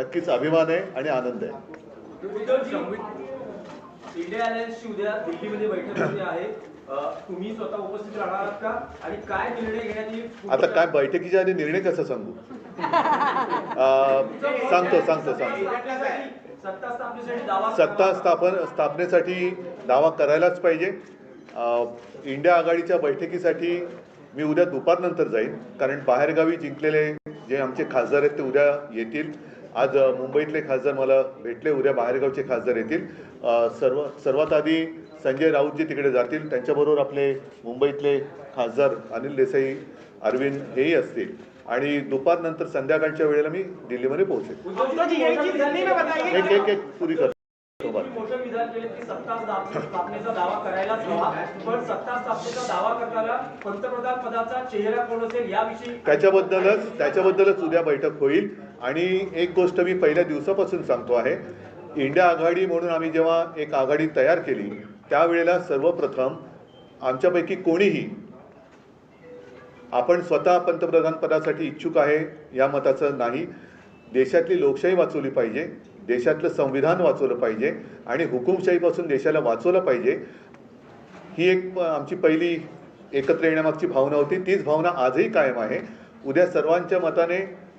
नक्कीच अभिमान आहे आणि आनंद आहे. इंडिया अलायन्सची उद्या दिल्लीमध्ये बैठक होते आहे. अ, तुम्ही स्वतः उपस्थित राहणार आहात का? आणि काय निर्णय घेण्यात येईल? आता काय बैठकीच्या आधी निर्णय कसं सांगू? सांगतो सांगतो सांगतो. सत्ता स्थापन स्थापनेसाठी दावा करायलाच पाहिजे. इंडिया आघाडीच्या बैठकीसाठी मी उद्या दुपारनंतर जाईन. कारण बाहेरगावी जिंकलेले जे आमचे खासदार आहेत ते उद्या येतील. आज मुंबईतले खासदार मला भेटले उद्या बाहेरगावचे खासदार येतील. सर्व सर्वात आधी संजय राऊत जे तिकडे जातील. त्यांच्याबरोबर आपले मुंबईतले खासदार अनिल देसाई अरविंद हेही असतील. आणि दुपारनंतर संध्याकाळच्या वेळेला मी दिल्लीमध्ये पोहोचेल. एक एक एक पुरी करतो. त्याच्याबद्दलच त्याच्याबद्दलच उद्या बैठक होईल. आणि एक गोष्ट मी पहिल्या दिवसापासून सांगतो आहे. इंडिया आघाडी म्हणून आम्ही जेव्हा एक आघाडी तयार केली त्यावेळेला सर्वप्रथम आमच्यापैकी कोणीही आपण स्वतः पंतप्रधान पदासाठी इच्छुक आहे या मताचं नाही. देशातली लोकशाही वाचवली पाहिजे देशातलं संविधान वाचवलं पाहिजे आणि हुकुमशाहीपासून देशाला वाचवलं पाहिजे. ही एक आमची पहिली एकत्र येण्यामागची भावना होती. तीच भावना आजही कायम आहे. उद्या सर्वांच्या मताने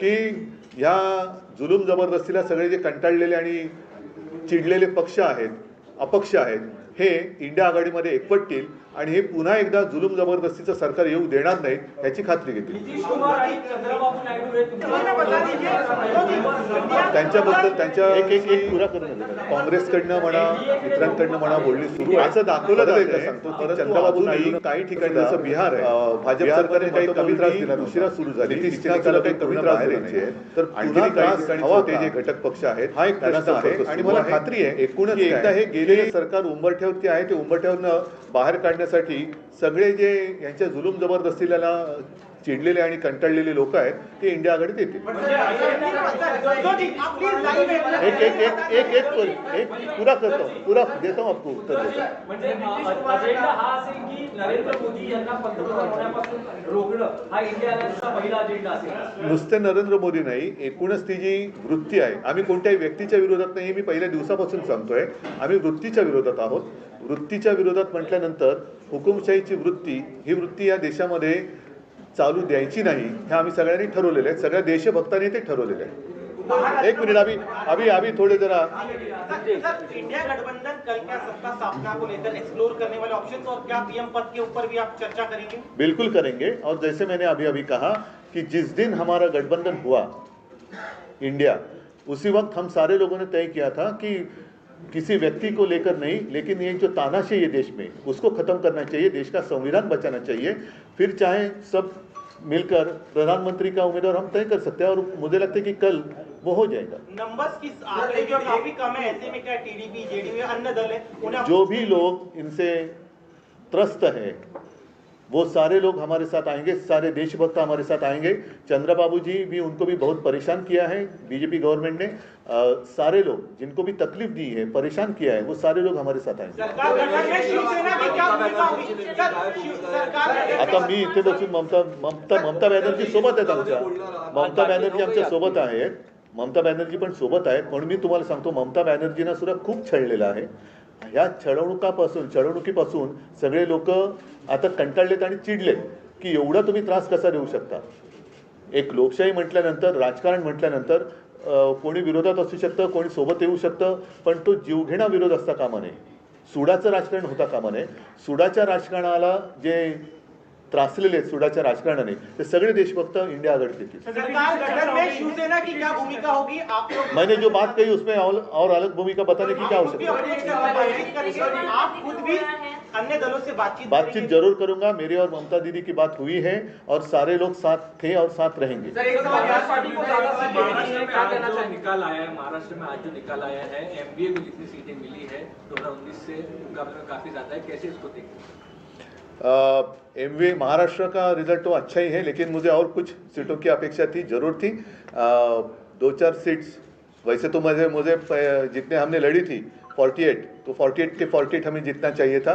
की ह्या जुलूम जबरदस्तीला सगळे जे कंटाळलेले आणि चिडलेले पक्ष आहेत अपक्ष आहेत हे इंडिया आघाडीमध्ये एकवटतील. आणि हे पुन्हा एकदा जुलूम जबरदस्तीचं सरकार येऊ देणार नाहीत ह्याची खात्री घेतील. नितीश कुमार आणि चंद्रबाबू नायडू तुमच्या त्यांच्याबद्दल त्यांच्या. काँग्रेसकडनं म्हणा इतरांकडनं म्हणा बोलणी सुरू आहे. असं दाखवलं जात सांगतो चंद्रबाबू काही ठिकाणी जसं बिहार आहे. भाजप सरकारने काही कमी त्रास दिला उशिरा सुरू झाली. निकाल काही कमी त्रास द्यायचे तर आणखी काही ठिकाणी छोटे जे घटक पक्ष आहेत हा एक प्रश्न आहे. आणि मला खात्री आहे. एकूणच एकदा हे गेले सरकार उंबरठ्यावरती आहे ते उंबरठ्यावरनं बाहेर करण्यासाठी सगळे जे यांच्या जुलूम जबरदस्तीला चिडलेले आणि कंटाळलेले लोक आहेत ते इंडिया आघाडीत येतील एक एक एक एक एक पर- एक पुरा करतो पूरा देता हूं आपको उत्तर देता हूं. म्हणजे अ- अजेंडा हा असेल की नरेंद्र मोदी यांना पंतप्रधान होण्यापासून रोखणं हा इंडिया अलायन्सचा पहिला अजेंडा असेल नुसते नरेंद्र मोदी नाही एकूणच ती जी वृत्ती आहे आम्ही कोणत्याही व्यक्तीच्या विरोधात नाही हे मी पहिल्या दिवसापासून सांगतोय आम्ही वृत्तीच्या विरोधात आहोत वृत्तीच्या विरोधात म्हटल्यानंतर हुकुमशाहीची वृत्ती ही वृत्ती या देशामध्ये चालू द्यायची नाही हे आम्ही सगळ्यांनी ठरवलेलं आहे सगळ्या देशभक्तांनी ते ठरवलेलं आहे एक मिनिट अभी अभी अभी थोड़े जरा इंडिया गठबंधन कल क्या सत्ता स्थापना को लेकर एक्सप्लोर करने वाले ऑप्शन और क्या पीएम पद के ऊपर भी आप चर्चा करेंगे? बिल्कुल करेंगे। और जैसे मैंने अभी अभी कहा कि जिस दिन हमारा गठबंधन हुआ इंडिया उसी वक्त हम सारे लोगों ने तय किया था कि किसी व्यक्ति को लेकर नहीं लेकिन ये जो तानाशाही है देश में उसको खत्म करना चाहिए देश का संविधान बचाना चाहिए। फिर चाहे सब मिलकर प्रधानमंत्री का उम्मीदवार हम तय कर सकते हैं और मुझे लगता है कि कल वो हो जाएगा। नंबर्स की जो काफ़ी कम है ऐसे में क्या टीडीपी जेडीयू अन्य दल है जो भी लोग इनसे त्रस्त हैं वो सारे लोग हमारे साथ आएँगे सारे देशभक्त हमारे साथ आएँगे। चंद्रबाबू जी भी उनको भी बहुत परेशान किया है बीजेपी गवर्नमेंट ने। अ, सारे लोग जिनको भी तकलीफ़ दी है परेशान किया है वो सारे लोग हमारे साथ आएँगे। आता मी इथे बसून ममता ममता ममता बॅनर्जी सोबत आहेत आमच्या ममता बॅनर्जी आमच्या सोबत आहेत ममता बॅनर्जी पण सोबत आहेत म्हणून मी तुम्हाला सांगतो ममता बॅनर्जीना सुद्धा खूप छळलेलं आहे. ह्या छळवणुकापासून छळवणुकीपासून सगळे लोक आता कंटाळलेत आणि चिडलेत की एवढा तुम्ही त्रास कसा देऊ शकता? एक लोकशाही म्हटल्यानंतर राजकारण म्हटल्यानंतर कोणी विरोधात असू शकतं कोणी सोबत येऊ शकतं पण तो जीवघेणा विरोध असता कामा नये. सुडाचं राजकारण होता कामा नये. सुडाच्या राजकारणाला जे त्रासलेले आहेत सुडाच्या राजकारणाने ते सगळे देशभक्त इंडिया आघाडीत येतील. सरकार गठन में शिवसेना की क्या भूमिका होगी? आप लोग मैंने जो बात कही उसमें और, और अलग भूमिका बताने की क्या आप खुद भी आवश्यकता अन्य दलों से बातचीत बातचीत ज़रूर करूँगा। मेरी और ममता दीदी की बात हुई है और सारे लोग साथ थे और साथ रहेंगे। निकाल आया है महाराष्ट्र में आज जो निकाल आया है एमबीए को जितनी सीटें मिली है 2019 से मुकाबले में काफ़ी ज़्यादा है। कैसे इसको देखते एम वी महाराष्ट्र का रिज़ल्ट तो अच्छा ही है लेकिन मुझे और कुछ सीटों की अपेक्षा थी ज़रूर थी। दो चार सीट्स वैसे तो मुझे मुझे जितने हमने लड़ी थी 48 तो 48 के 48 हमें जीतना चाहिए था।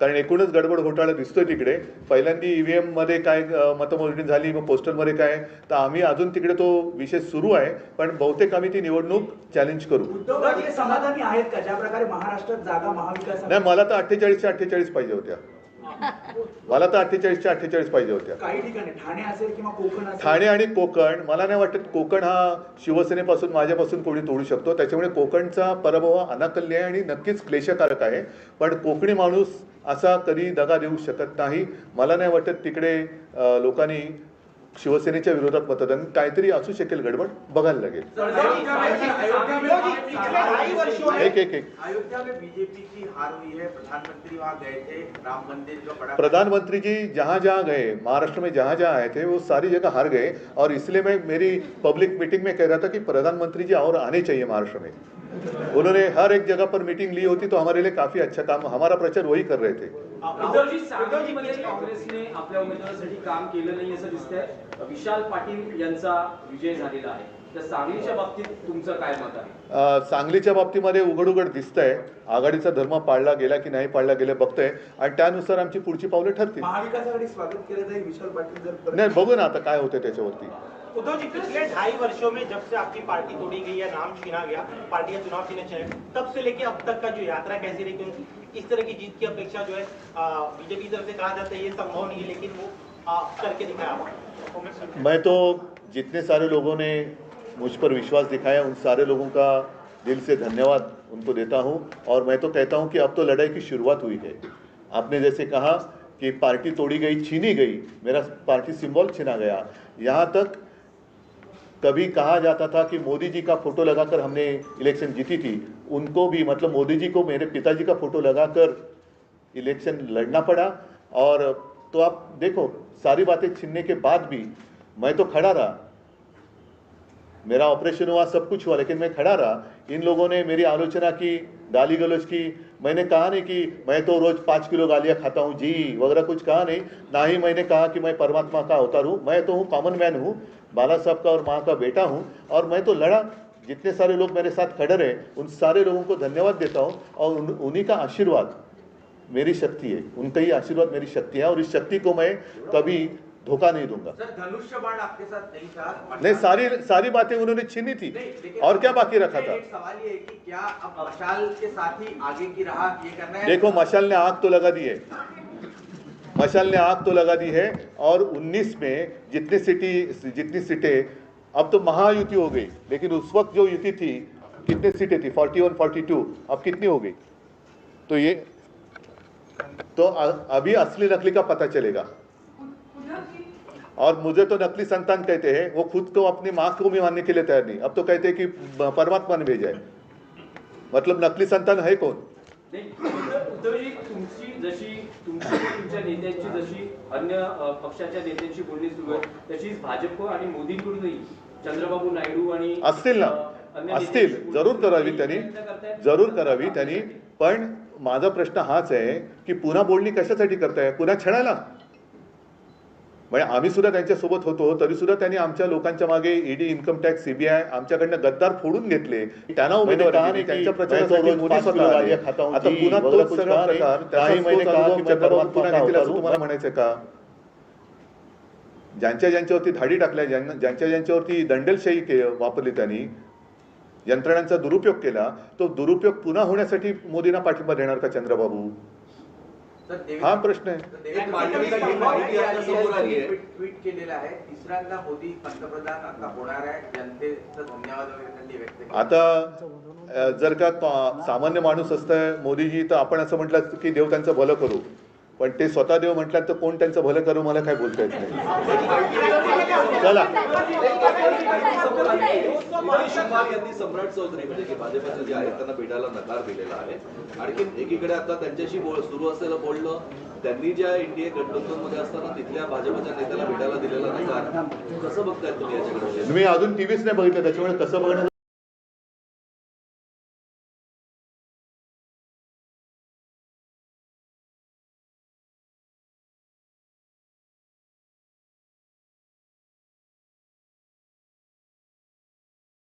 कारण एकूणच गडबड घोटाळा दिसतोय तिकडे. पहिल्यांदी ईव्हीएममध्ये काय मतमोजणी झाली मग पोस्टलमध्ये काय? तर आम्ही अजून तिकडे तो विषय सुरू आहे पण बहुतेक आम्ही ती निवडणूक चॅलेंज करू. समाधानी आहेत का? ज्या प्रकारे महाराष्ट्रात जागा महाविकास नाही मला तर अठ्ठेचाळीसच्या अठ्ठेचाळीस पाहिजे होत्या. मला तर अठ्ठेचाळीसच्या अठ्ठेचाळीस पाहिजे होत्या. काही ठिकाणी ठाणे असेल किंवा कोकण असेल? ठाणे आणि कोकण मला नाही वाटत कोकण हा शिवसेनेपासून माझ्यापासून कोणी तोडू शकतो. त्याच्यामुळे कोकणचा पराभव हा अनाकल्य आहे आणि नक्कीच क्लेशकारक आहे. पण कोकणी माणूस असा कधी दगा देऊ शकत नाही. मला नाही वाटत तिकडे लोकांनी शिवसेनेच्या विरोधात मतदान काहीतरी असू शकेल, गडबड वर्षों में एक एक एक. प्रधानमंत्री जी जहाँ जहाँ गए, महाराष्ट्र में जहाँ जहाँ आए थे, वो सारी जगह हार गए। और इसलिए मैं मेरी पब्लिक मीटिंग में कह रहा था कि प्रधानमंत्री जी और आने चाहिए महाराष्ट्र में। उन्होंने हर एक जगह पर मीटिंग ली होती तो हमारे लिए काफी अच्छा काम हमारा प्रचार वही कर रहे थे। काँग्रेसने आपल्या उमेदवारासाठी काम केलं नाही असं दिसतंय. विशाल पाटील यांचा विजय झालेला आहे. सांगलीच्या बाबतीत तुमचं काय मत आहे? अ, सांगलीच्या बाबतीमध्ये उघड उघड दिसतंय. आघाडीचा धर्म पाळला गेला की नाही पाळला गेला बघतोय. आणि त्यानुसार आमची पुढची पावलं ठरतील. नाही बघू ना आता काय होतं त्याच्यावरती. उद्धव जी, पिछले ढाई वर्षों में जब से आपकी पार्टी तोड़ी गई या नाम छीना गया, पार्टी या चुनाव चिन्ह चले, तब से लेके अब तक का जो यात्रा कैसी रही? क्योंकि इस तरह की जीत की अपेक्षा जो है बीजेपी की तरफ़ से कहा जाता है, ये संभव नहीं है, लेकिन वो करके दिखाया मैं तो जितने सारे लोगों ने मुझ पर विश्वास दिखाया, उन सारे लोगों का दिल से धन्यवाद उनको देता हूँ। और मैं तो कहता हूँ कि अब तो लड़ाई की शुरुआत हुई है। आपने जैसे कहा कि पार्टी तोड़ी गई, छीनी गई, मेरा पार्टी सिंबल छीना गया। यहाँ तक कभी कहा जाता था कि मोदी जी का फ़ोटो लगाकर हमने इलेक्शन जीती थी। उनको भी मतलब मोदी जी को मेरे पिताजी का फ़ोटो लगाकर इलेक्शन लड़ना पड़ा। और तो आप देखो, सारी बातें छीनने के बाद भी मैं तो खड़ा रहा। मेरा ऑपरेशन हुआ, सब कुछ हुआ, लेकिन मैं खड़ा रहा। इन लोगों ने मेरी आलोचना की, गाली गलोच की। मैंने कहा नहीं कि मैं तो रोज पाँच किलो गालियाँ खाता हूँ, जी, वगैरह कुछ कहा नहीं। ना ही मैंने कहा कि मैं परमात्मा का अवतार हूँ। मैं तो हूँ कॉमन मैन हूँ। बाला साहब का और माँ का बेटा हूँ और मैं तो लड़ा। जितने सारे लोग मेरे साथ खड़े रहे उन सारे लोगों को धन्यवाद देता हूँ और उन, उन्हीं का आशीर्वाद मेरी शक्ति है। उनका ही आशीर्वाद मेरी शक्ति है और इस शक्ति को मैं कभी धोखा नहीं दूँगा। धनुष्य बाण आपके साथ नहीं था नहीं सारी सारी बातें उन्होंने छीनी थी। और क्या बाकी रखा था? सवाल ये है कि क्या अब मशाल के साथ ही आगे की राह ये करना है? देखो मशाल ने आग तो लगा दी है। मशाल ने आग तो लगा दी है और 19 में जितनी सिटी, जितनी सीटें, अब तो महायुति हो गई, लेकिन उस वक्त जो युति थी, कितनी सीटें थी? 41 42 अब कितनी हो गई? तो ये तो अभी असली नकली का पता चलेगा। और मुझे तो नकली संतान कहते हैं, वो खुद को अपनी माँ को भी मानने के लिए तैयार नहीं। अब तो कहते हैं कि परमात्मा ने भेजा है। मतलब नकली संतान है कौन? उद्धवजी तुमची जशी तुमची तुमच्या नेत्यांची जशी अन्य पक्षाच्या नेत्यांची बोलणी सुरू आहे तशीच भाजप आणि मोदींकडूनही चंद्रबाबू नायडू आणि असतील ना. असतील. जरूर करावी त्यांनी. जरूर करावी त्यांनी. पण माझा प्रश्न हाच आहे की पुन्हा बोलणी कशासाठी करताय? पुन्हा छळायला म्हणजे आम्ही सुद्धा त्यांच्यासोबत होतो तरी सुद्धा त्यांनी आमच्या लोकांच्या मागे ईडी इन्कम टॅक्स सीबीआय आमच्याकडनं गद्दार फोडून घेतले. त्यांना उमेदवार दिली. त्यांच्या प्रचारासाठी मोदी स्वतः आले. आता पुन्हा तोच सगळा प्रकार त्याचाच तोच अनुभव चंद्रबाबू पुन्हा घेतील असं तुम्हाला म्हणायचं का? ज्यांच्या ज्यांच्यावरती धाडी टाकल्या ज्यांच्या ज्यांच्यावरती दंडेलशाही के वापरली त्यांनी यंत्रणांचा दुरुपयोग केला तो दुरुपयोग पुन्हा होण्यासाठी मोदींना पाठिंबा देणार का चंद्रबाबू? हा प्रश्न आहे. ही. ट्विट केलेलं आहे. तिसऱ्यांदा मोदी पंतप्रधान आता होणार आहे. जनतेचं धन्यवाद वगैरे व्यक्त आता जर का का- सामान्य माणूस असतं मोदीजी तर आपण असं म्हटलं की देव त्यांचं भलं करू. पण ते स्वतः देव म्हटल्यात तर कोण त्यांचं भलं करू मला काय बोलता येत नाही. चला. यांनी सम्राट चौधरी म्हणजे की भाजपचे जे आहेत त्यांना भेटायला नकार दिलेला आहे आणखी एकीकडे आता त्यांच्याशी बोल सुरू असलेलं बोलणं त्यांनी ज्या एनडीए गठबंधनमध्ये असताना तिथल्या भाजपच्या नेत्याला भेटायला दिलेला नकार कसं बघतायत तुम्ही याच्याकडे मी अजून टीव्हीच नाही बघितलं त्याच्यामुळे कसं बघणं